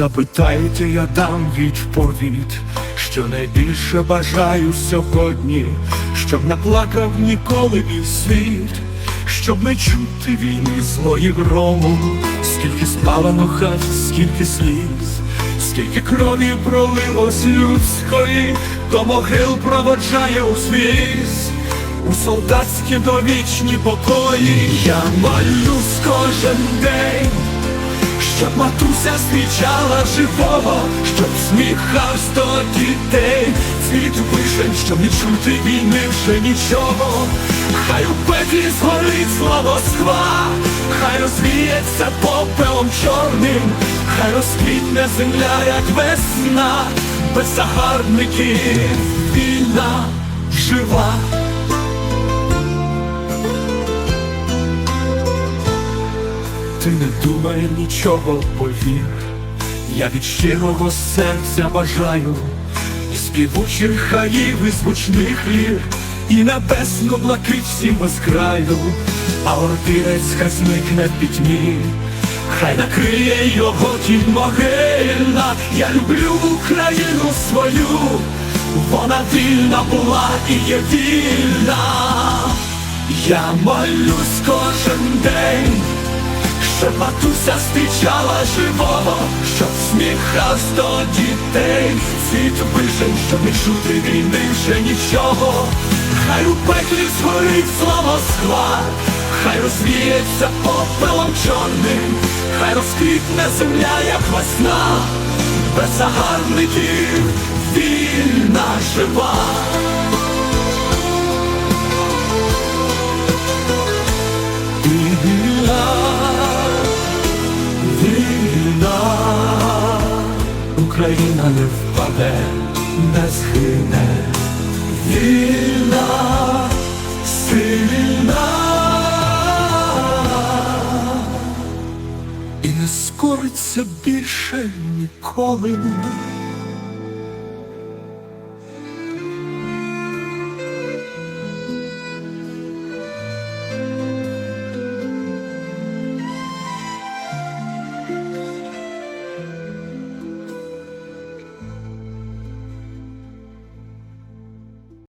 Запитайте, я дам відповідь, що найбільше бажаю сьогодні, щоб не плакав ніколи мій світ, щоб не чути війни злої грому, скільки спалено хат, скільки сліз, скільки крові пролилось людської, до могил проводжає узвіз. У солдатські довічні покої я молюсь кожен день, щоб матуся зустрічала живого, щоб сміхався до дітей, цвіт вишень, щоб не чути війни вже нічого. Хай у пеклі згорить зла Москва, хай розвіється попелом чорним, хай розквітне земля, як весна, без загарбників війна жива. Ти не думай нічого, повір, я від щирого серця бажаю і співучих хаїв, і звучних лір, і небесну блакить всім безкраю, а ординець хай зникне в пітьмі, хай накриє його тінь могильна, я люблю Україну свою, вона вільна була і є вільна, я молюсь кожен день щоб матуся зустрічала живого, щоб сміхався до дітей, світ вишень, щоб не чути війни вже нічого, хай у пеклі згорить зла Москва, хай розвіється попелом чорним, хай розквітне земля, як весна, без загарбників вільна жива. Україна не впаде, не схине, вільна, сильна і не скориться більше ніколи.